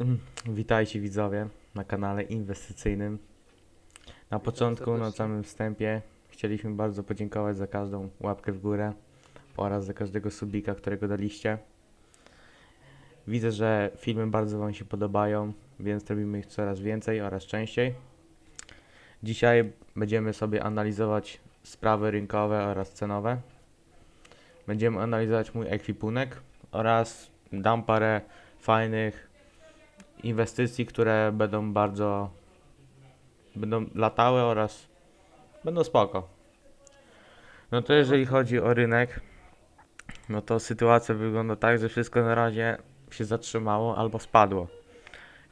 Mm, Witajcie widzowie na kanale inwestycyjnym. Na początku, na samym wstępie chcieliśmy bardzo podziękować za każdą łapkę w górę oraz za każdego subika, którego daliście. Widzę, że filmy bardzo Wam się podobają, więc robimy ich coraz więcej oraz częściej. Dzisiaj będziemy sobie analizować sprawy rynkowe oraz cenowe. Będziemy analizować mój ekwipunek oraz dam parę fajnych inwestycji, które będą bardzo będą latały oraz będą spoko. No to jeżeli chodzi o rynek, no to sytuacja wygląda tak, że wszystko na razie się zatrzymało albo spadło.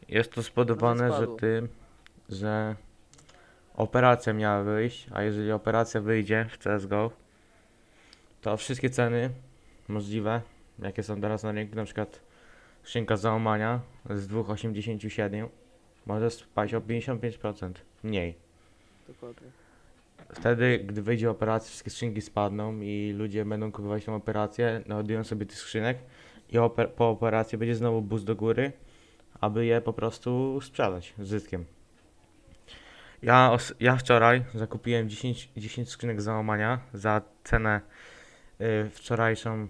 Jest to spowodowane, że spadło. tym, że operacja miała wyjść, a jeżeli operacja wyjdzie w CSGO, to wszystkie ceny możliwe, jakie są teraz na rynku, na przykład skrzynka załamania z 2,87 może spaść o 55% mniej. Dokładnie. Wtedy, gdy wyjdzie operacja, wszystkie skrzynki spadną i ludzie będą kupować tą operację, naładują sobie tych skrzynek i oper- po operacji będzie znowu boost do góry, aby je po prostu sprzedać z zyskiem. Ja, ja wczoraj zakupiłem 10, 10 skrzynek załamania za cenę y, wczorajszą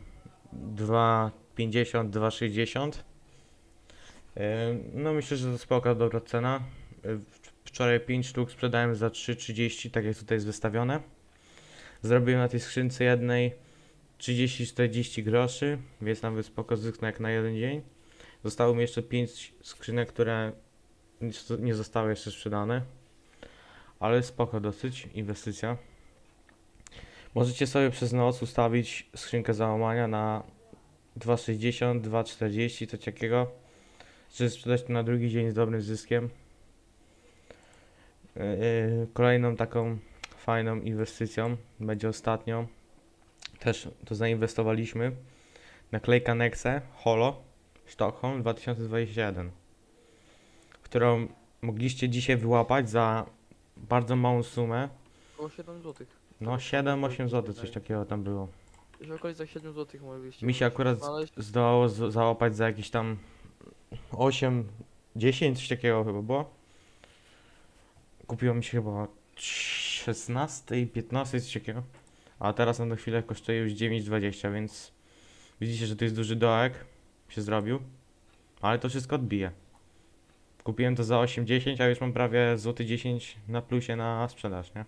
2,50, 2,60. Y, No myślę, że to spoko, dobra cena. W- Wczoraj 5 sztuk sprzedałem za 3,30, tak jak tutaj jest wystawione. Zrobiłem na tej skrzynce jednej 30-40 groszy, więc nawet spoko zysk jak na jeden dzień. Zostało mi jeszcze 5 skrzynek, które nie zostały jeszcze sprzedane. Ale spoko dosyć, inwestycja. Możecie sobie przez noc ustawić skrzynkę załamania na 2,60, 2,40, coś takiego. Żeby sprzedać to na drugi dzień z dobrym zyskiem. Yy, Kolejną taką fajną inwestycją będzie ostatnią. Też to zainwestowaliśmy. Naklejka Nexe Holo Stockholm 2021, którą mogliście dzisiaj wyłapać za bardzo małą sumę. Około 7 zł. No 7-8 zł, coś takiego tam było. W okolicach 7 zł mogliście Mi się akurat znaleźć. zdało z- załapać za jakieś tam 8, 10, coś takiego chyba było. Kupiło mi się chyba 16 i 15, coś takiego. A teraz na tę chwilę kosztuje już 9,20, więc widzicie, że to jest duży dołek się zrobił. Ale to wszystko odbije. Kupiłem to za 8,10, a już mam prawie złoty 10 na plusie na sprzedaż, nie?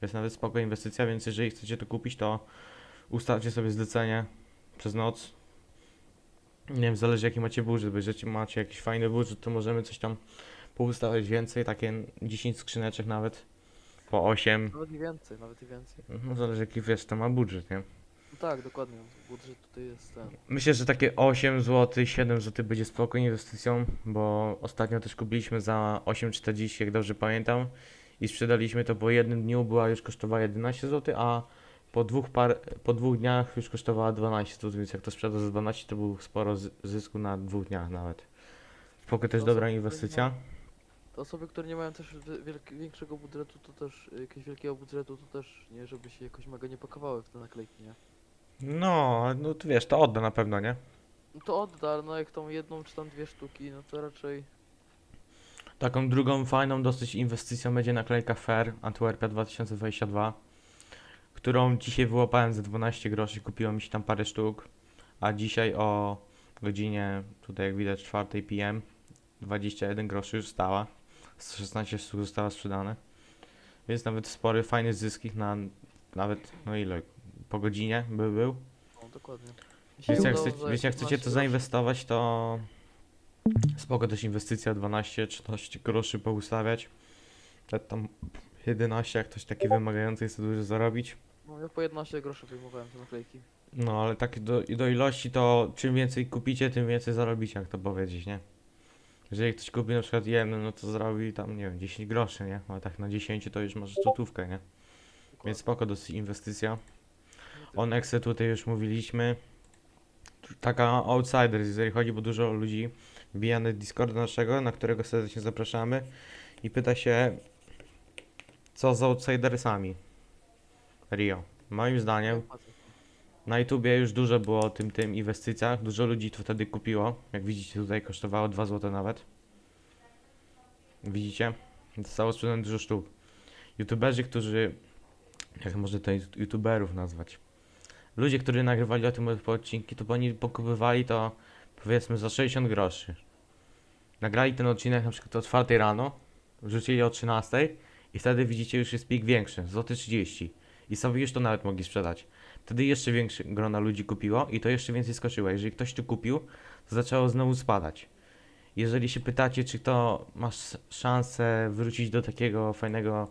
To jest nawet spoko inwestycja, więc jeżeli chcecie to kupić, to ustawcie sobie zlecenie przez noc. Nie wiem, zależy jaki macie budżet, bo jeżeli macie jakiś fajny budżet, to możemy coś tam poustawiać więcej, takie 10 skrzyneczek nawet, po 8. Nawet i więcej, nawet i więcej. No zależy jaki wiesz, to ma budżet, nie? No tak, dokładnie. Budżet tutaj jest ten. Myślę, że takie 8 zł, 7 zł będzie spoko inwestycją, bo ostatnio też kupiliśmy za 8,40, jak dobrze pamiętam, i sprzedaliśmy to po jednym dniu, była już kosztowała 11 zł, a po dwóch, par, po dwóch dniach już kosztowała 12 zł, więc jak to sprzedał za 12, to był sporo zysku na dwóch dniach nawet. Spoko też To dobra sobie inwestycja. Te osoby, które nie mają też wielk- większego budżetu, to też y, jakiegoś wielkiego budżetu, to też nie, żeby się jakoś mega nie pakowały w te naklejki, nie? No, no to wiesz, to odda na pewno, nie? No to odda, ale no jak tą jedną czy tam dwie sztuki, no to raczej Taką drugą fajną dosyć inwestycją będzie naklejka Fair Antwerpia 2022, którą dzisiaj wyłapałem za 12 groszy, kupiło mi się tam parę sztuk, a dzisiaj o godzinie, tutaj jak widać 4 PM, 21 groszy już stała, z 16 sztuk została sprzedane, więc nawet spory, fajny zysk ich na nawet, no ile, po godzinie by był. no dokładnie. Więc jak, chcecie, więc jak chcecie 15 to zainwestować, to spoko też inwestycja 12-13 groszy poustawiać. Te tam 11, jak ktoś taki wymagający jest dużo zarobić. No ja po 11 groszy wyjmowałem te naklejki. No ale tak do, do ilości to czym więcej kupicie, tym więcej zarobicie, jak to powiedzieć, nie? Jeżeli ktoś kupi na przykład jeden, no to zarobi tam, nie wiem, 10 groszy, nie? Ale tak na 10 to już może złotówkę, nie? Więc spoko dosyć inwestycja. O Nexie tutaj już mówiliśmy. Taka outsider, jeżeli chodzi, bo dużo ludzi bija na Discorda naszego, na którego serdecznie zapraszamy i pyta się, co z outsidersami Rio. Moim zdaniem. Na YouTubie już dużo było o tym, tym inwestycjach. Dużo ludzi to wtedy kupiło. Jak widzicie, tutaj kosztowało 2 zł nawet. Widzicie? Zostało sprzedane dużo sztuk. YouTuberzy, którzy. Jak może to YouTuberów nazwać? Ludzie, którzy nagrywali o tym odcinki, to oni pokupywali to powiedzmy za 60 groszy. Nagrali ten odcinek na przykład o 4 rano, wrzucili o 13 i wtedy widzicie już jest pik większy, złoty 30 i sobie już to nawet mogli sprzedać. Wtedy jeszcze większe grona ludzi kupiło i to jeszcze więcej skoczyło. Jeżeli ktoś tu kupił, to zaczęło znowu spadać. Jeżeli się pytacie, czy to masz szansę wrócić do takiego fajnego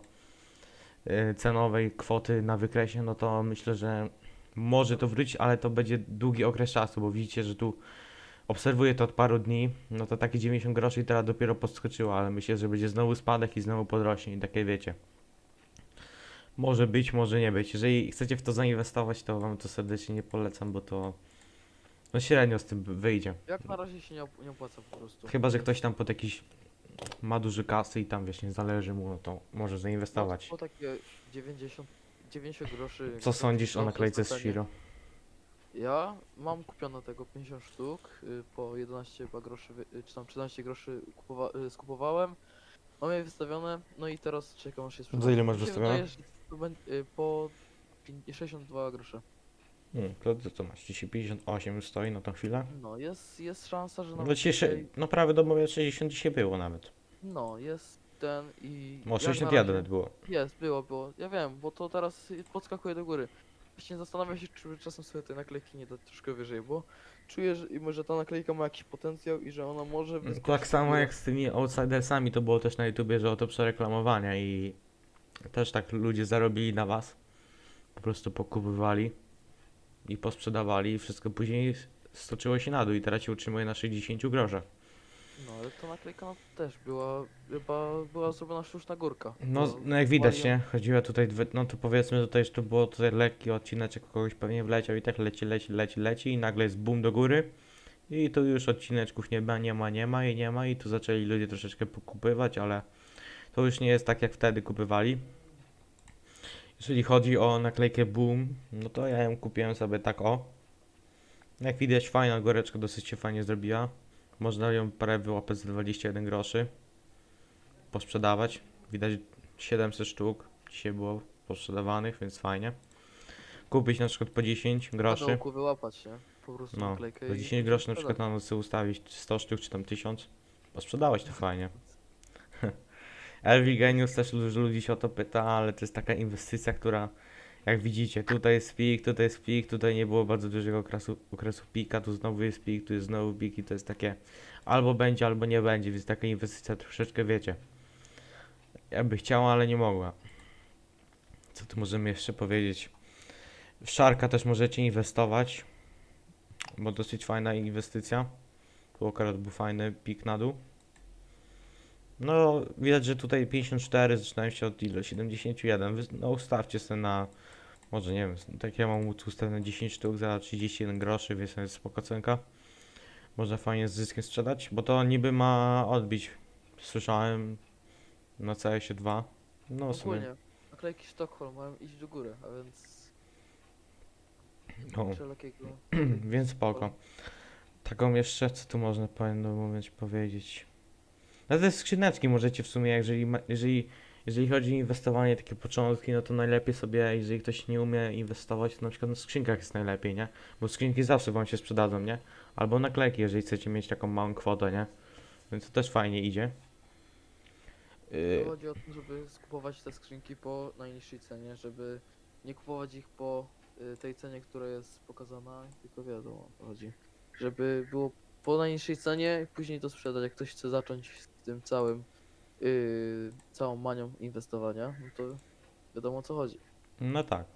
y, cenowej kwoty na wykresie, no to myślę, że może to wrócić, ale to będzie długi okres czasu, bo widzicie, że tu obserwuję to od paru dni, no to takie 90 groszy i teraz dopiero podskoczyło, ale myślę, że będzie znowu spadek i znowu podrośnie i takie wiecie. Może być, może nie być. Jeżeli chcecie w to zainwestować, to wam to serdecznie nie polecam, bo to no średnio z tym wyjdzie. Jak na razie się nie, op- nie opłaca po prostu. Chyba, że ktoś tam pod jakiś ma duży kasy i tam wiesz, nie zależy mu, no to może zainwestować. Po takie 90, 90 groszy. Co sądzisz o naklejce z. Shiro? Ja mam kupione tego 50 sztuk, y, po 11 chyba groszy, wy- y, czy tam 13 groszy kupowa- y, skupowałem. Mam je wystawione, no i teraz czekam aż się sprzeda. Za ile masz Mi się wystawione? wydaje, że to będzie, y, po pię- 62 grosze. Hmm, to, to masz? Dzisiaj 58 stoi na tą chwilę? No, jest, jest szansa, że No nawet dzisiaj, dzisiaj, no prawie domowe 60 dzisiaj było nawet. no, jest ten i... Może jak na 61 razie- nawet było. Jest, było, było. Ja wiem, bo to teraz podskakuje do góry. Właśnie zastanawiam się, czy czasem sobie tej naklejki nie dać troszkę wyżej, bo czuję, że, może ta naklejka ma jakiś potencjał i że ona może wyskoczyć Tak samo jak z tymi outsidersami to było też na YouTubie, że o to przereklamowania i też tak ludzie zarobili na was. Po prostu pokupywali i posprzedawali i wszystko później stoczyło się na dół i teraz się utrzymuje na 60 groszach. No, ale ta naklejka też była, chyba była zrobiona sztuczna górka. No, Bo no jak widać, nie? Chodziło tutaj, dwie- no to powiedzmy tutaj, że to było tutaj lekki odcineczek, kogoś pewnie wleciał i tak leci, leci, leci, leci i nagle jest boom do góry i tu już odcineczków nie ma, nie ma, nie ma i nie ma i tu zaczęli ludzie troszeczkę pokupywać, ale to już nie jest tak jak wtedy kupywali. Jeżeli chodzi o naklejkę boom, no to ja ją kupiłem sobie tak o. Jak widać fajna goreczka dosyć się fajnie zrobiła. Można ją parę wyłapać za 21 groszy. Posprzedawać. Widać 700 sztuk dzisiaj było posprzedawanych, więc fajnie. Kupić na przykład po 10 Na groszy. dołku wyłapać, nie? Po prostu No, naklejkę za i 10 groszy na przykład na nocy ustawić 100 sztuk czy tam 1000. Posprzedawać to fajnie. Elvi Genius też dużo ludzi się o to pyta, ale to jest taka inwestycja, która jak widzicie, tutaj jest pik, tutaj jest pik, tutaj nie było bardzo dużego okresu, okresu pika, tu znowu jest pik, tu jest znowu pik i to jest takie albo będzie, albo nie będzie, więc taka inwestycja troszeczkę wiecie. Ja by chciała, ale nie mogła. Co tu możemy jeszcze powiedzieć? W Sharka też możecie inwestować, bo dosyć fajna inwestycja. Tu akurat był fajny pik na dół. No, widać, że tutaj 54 zaczynają się od ile? 71. Wy, no, ustawcie sobie na, może nie wiem, tak ja mam ustawione 10 sztuk za 31 groszy, więc to jest spoko cenka. Można fajnie z zyskiem sprzedać, bo to niby ma odbić, słyszałem, na CS-ie 2. No, w Ogólnie, naklejki Sztokholm mają iść do góry, a więc no, więc spoko. Taką jeszcze, co tu można po jednym momencie powiedzieć? No te skrzyneczki możecie w sumie, jeżeli, jeżeli, jeżeli chodzi o inwestowanie, takie początki, no to najlepiej sobie, jeżeli ktoś nie umie inwestować, to na przykład na skrzynkach jest najlepiej, nie? Bo skrzynki zawsze wam się sprzedadzą, nie? Albo naklejki, jeżeli chcecie mieć taką małą kwotę, nie? Więc to też fajnie idzie. Yy, chodzi o to, żeby skupować te skrzynki po najniższej cenie, żeby nie kupować ich po y, tej cenie, która jest pokazana, tylko wiadomo o co chodzi. Żeby było po najniższej cenie i później to sprzedać, jak ktoś chce zacząć z tym całym, y, całą manią inwestowania, no to wiadomo o co chodzi. no tak.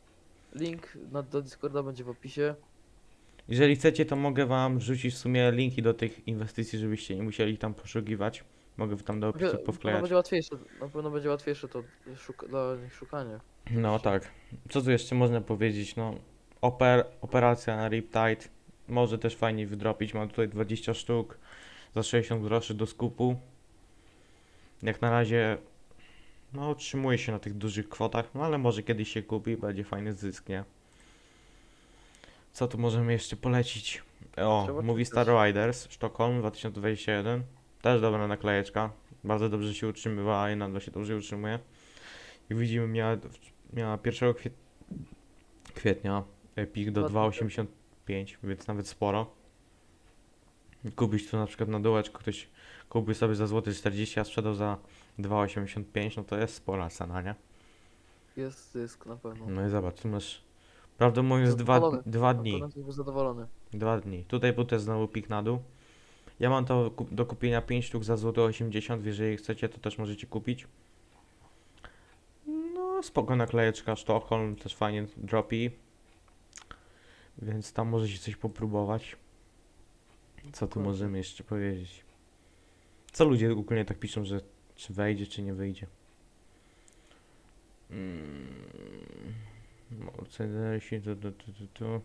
Link na, do Discorda będzie w opisie. Jeżeli chcecie, to mogę wam wrzucić w sumie linki do tych inwestycji, żebyście nie musieli tam poszukiwać. Mogę tam do opisu Na pewno powklejać. będzie łatwiejsze, na pewno będzie łatwiejsze to szuka, dla nich szukanie. No tak. Co tu jeszcze można powiedzieć? No, oper, operacja na Riptide może też fajnie wydropić. Mam tutaj 20 sztuk za 60 groszy do skupu. Jak na razie, no, utrzymuje się na tych dużych kwotach, no ale może kiedyś się kupi i będzie fajny zysk, nie? Co tu możemy jeszcze polecić? O, Trzeba Movie. Star Riders, Sztokholm 2021. Też dobra naklejeczka. Bardzo dobrze się utrzymywała i nadal się dobrze utrzymuje. Jak widzimy, miała, miała 1 kwiet... kwietnia pik do Dwa dni 2,85, więc nawet sporo. Kupić tu na przykład na dołeczku ktoś kupił sobie za złoty 40, a sprzedał za 2,85, no to jest spora cena, nie? Jest zysk na pewno. No i zobacz, tu masz... Prawdę mówiąc, dwa, Zadowolony. dwa dni. Był zadowolony. Dwa dni. Tutaj był też znowu pik na dół. Ja mam to do kupienia 5 sztuk za złoty 80, jeżeli chcecie, to też możecie kupić. No, spoko naklejeczka, Stockholm też fajnie dropi. Więc tam możecie coś popróbować. Co tu możemy jeszcze powiedzieć? Co ludzie ogólnie tak piszą, że czy wejdzie, czy nie wyjdzie? Mm, Mercedesi, tu, tu, tu, tu, tu.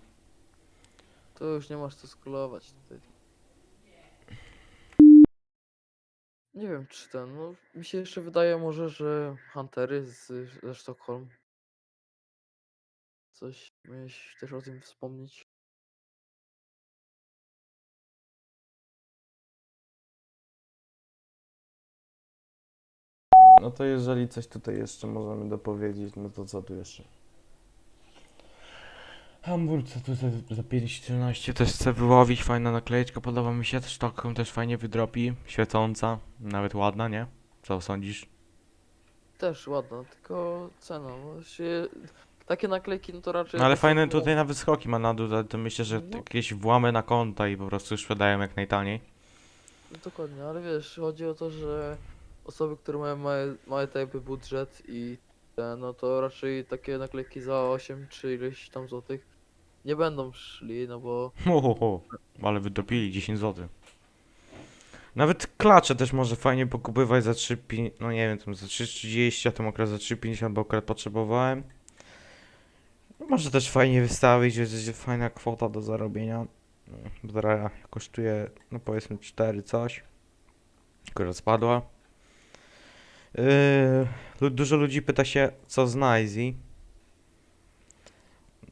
To już nie masz co skolować tutaj. Nie wiem czy ten, no mi się jeszcze wydaje może, że Huntery z, ze Sztokholm. Coś miałeś też o tym wspomnieć? No to jeżeli coś tutaj jeszcze możemy dopowiedzieć, no to co tu jeszcze? Hamburg, co tu za, za 5,14 też chcę wyłowić, fajna naklejeczka, podoba mi się, też taką też fajnie wydropi, świecąca, nawet ładna, nie? Co sądzisz? Też ładna, tylko cena, no się... Takie naklejki no to raczej... No ale fajne tutaj nawet skoki ma na dół, ale to myślę, że No. jakieś włamy na konta i po prostu sprzedają jak najtaniej. Dokładnie, ale wiesz, chodzi o to, że osoby, które mają mały, mały jakby budżet i te, no to raczej takie naklejki za 8 czy ileś tam złotych nie będą szli, no bo Ho, ho, ho. Ale wydropili 10 zł. Nawet klacze też może fajnie pokupywać za 3, pi- no nie wiem, tam za 3,30, a tam akurat za 3,50, bo akurat potrzebowałem. Może też fajnie wystawić, że jest fajna kwota do zarobienia. No, Zara kosztuje, no powiedzmy 4 coś. Akurat spadła. Yy, dużo ludzi pyta się, co z Nizy.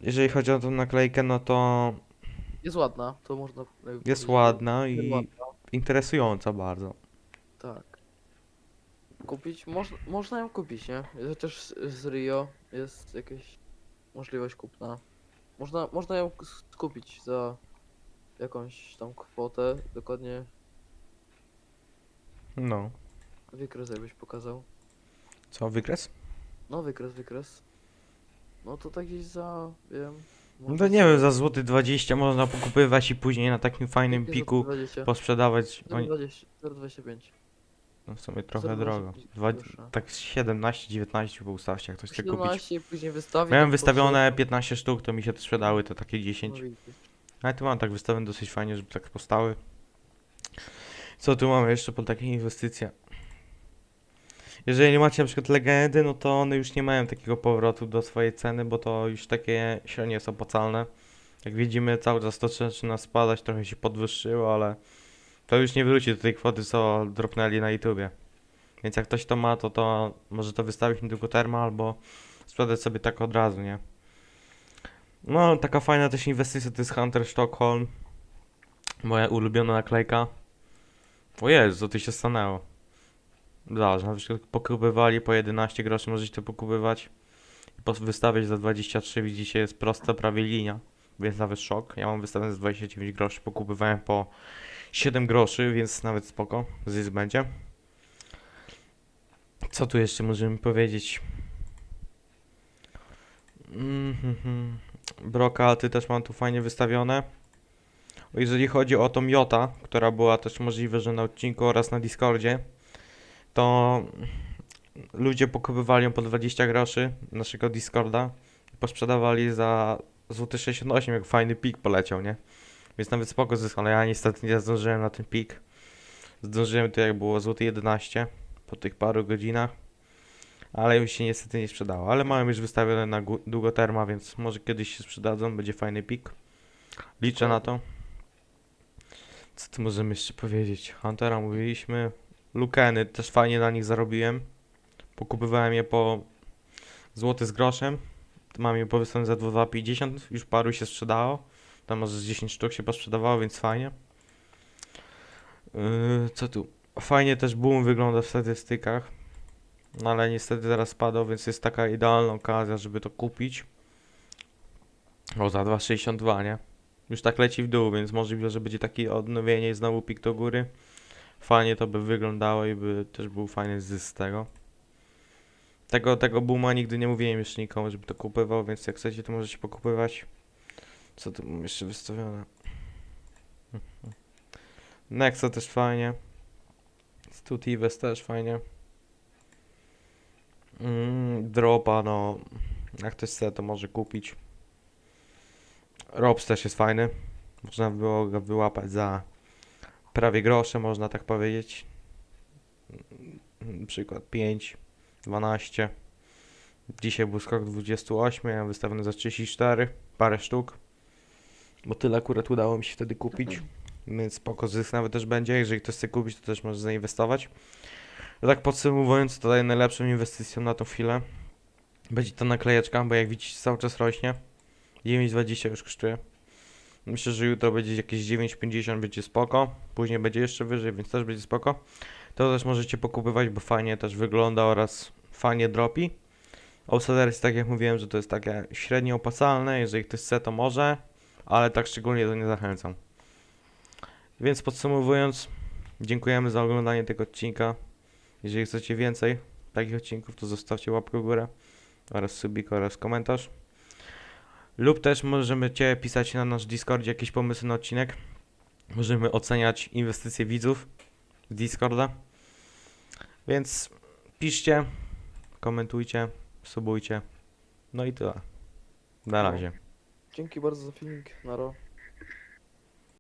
Jeżeli chodzi o tą naklejkę, no to jest ładna, to można jest ładna jest i ładna, interesująca bardzo. tak. Kupić, moż, można ją kupić, nie? Chociaż z, z Rio jest jakaś możliwość kupna. Można, można ją s- kupić za jakąś tam kwotę, dokładnie No. Wykres jakbyś pokazał. Co, wykres? No wykres, wykres. No to tak gdzieś za, wiem... No to nie wiem, za złoty 20 można pokupywać i później na takim fajnym Jakie za piku 20? posprzedawać. Oni, 0,20, 0,25. no w sumie trochę 0,25 drogo. Dwa, tak 17, 19 po ustawcie, jak ktoś chce kupić. 17 i później wystawić. Miałem wystawione po 15 sztuk, to mi się to sprzedały te takie prostu- 10. no. Ale tu mam tak wystawione dosyć fajnie, żeby tak postały. Co tu mamy jeszcze po takiej inwestycje? Jeżeli macie na przykład legendy, no to one już nie mają takiego powrotu do swojej ceny, bo to już takie średnio jest opłacalne. Jak widzimy, cały czas to zaczyna spadać, trochę się podwyższyło, ale to już nie wróci do tej kwoty, co dropnęli na YouTubie. Więc jak ktoś to ma, to to może to wystawić na długoterma albo sprzedać sobie tak od razu, nie? No, taka fajna też inwestycja to jest Hunter Stockholm. Moja ulubiona naklejka. O Jezu, tu się stanęło. Zobacz, na przykład pokupywali po 11 groszy, możecie to pokupywać. I wystawiać za 23, widzicie, jest prosta prawie linia. Więc nawet szok. Ja mam wystawione za 29 groszy, pokupywałem po 7 groszy, więc nawet spoko. Zysk będzie. Co tu jeszcze możemy powiedzieć? Mhm. Brokalty też mam tu fajnie wystawione. Jeżeli chodzi o tą Jota, która była też możliwe, że na odcinku oraz na Discordzie, to ludzie pokupywali ją po 20 groszy naszego Discorda i posprzedawali za złoty 68, jak fajny pik poleciał, nie? Więc nawet spoko zysk, ale ja niestety nie zdążyłem na ten pik. Zdążyłem to jak było złoty 11 po tych paru godzinach. Ale już się niestety nie sprzedało. Ale mamy już wystawione na długoterma, więc może kiedyś się sprzedadzą, będzie fajny pik. Liczę na to. Co tu możemy jeszcze powiedzieć? Huntera mówiliśmy. Lukeny też fajnie na nich zarobiłem. Pokupywałem je po złoty z groszem. Mam je powystawione za 2,50. Już paru się sprzedało. Tam może z 10 sztuk się posprzedawało, więc fajnie. Yy, co tu? Fajnie też boom wygląda w statystykach. No ale niestety zaraz spadł, więc jest taka idealna okazja, żeby to kupić. O, za 2,62, nie? Już tak leci w dół, więc możliwe, że będzie takie odnowienie i znowu pik do góry. Fajnie to by wyglądało i by też był fajny zysk z tego. Tego, tego booma nigdy nie mówiłem jeszcze nikomu, żeby to kupował, więc jak chcecie, to możecie pokupywać. Co tu mam jeszcze wystawione? Nexa też fajnie. Stutives też fajnie. Mm, dropa, no. Jak ktoś chce, to może kupić. Robs też jest fajny. Można było go wyłapać za prawie grosze, można tak powiedzieć. Przykład 5, 12. Dzisiaj był skok 28, ja wystawiony za 34, parę sztuk. Bo tyle akurat udało mi się wtedy kupić. Więc spoko zysk nawet też będzie. Jeżeli ktoś chce kupić, to też może zainwestować. Tak podsumowując, to daje najlepszą inwestycją na tą chwilę. Będzie to naklejeczka, bo jak widzicie cały czas rośnie. 9,20 już kosztuje. Myślę, że jutro będzie jakieś 9,50, będzie spoko. Później będzie jeszcze wyżej, więc też będzie spoko. To też możecie pokupywać, bo fajnie też wygląda oraz fajnie dropi. Outsiders, tak jak mówiłem, że to jest takie średnio opłacalne. Jeżeli ktoś chce, to może, ale tak szczególnie to nie zachęcam. Więc podsumowując, dziękujemy za oglądanie tego odcinka. Jeżeli chcecie więcej takich odcinków, to zostawcie łapkę w górę oraz subik oraz komentarz. Lub też możemy Cię pisać na nasz Discordzie jakieś pomysły na odcinek. Możemy oceniać inwestycje widzów z Discorda. Więc piszcie, komentujcie, subujcie. No i tyle. Na No. razie. Dzięki bardzo za filmik. Naro.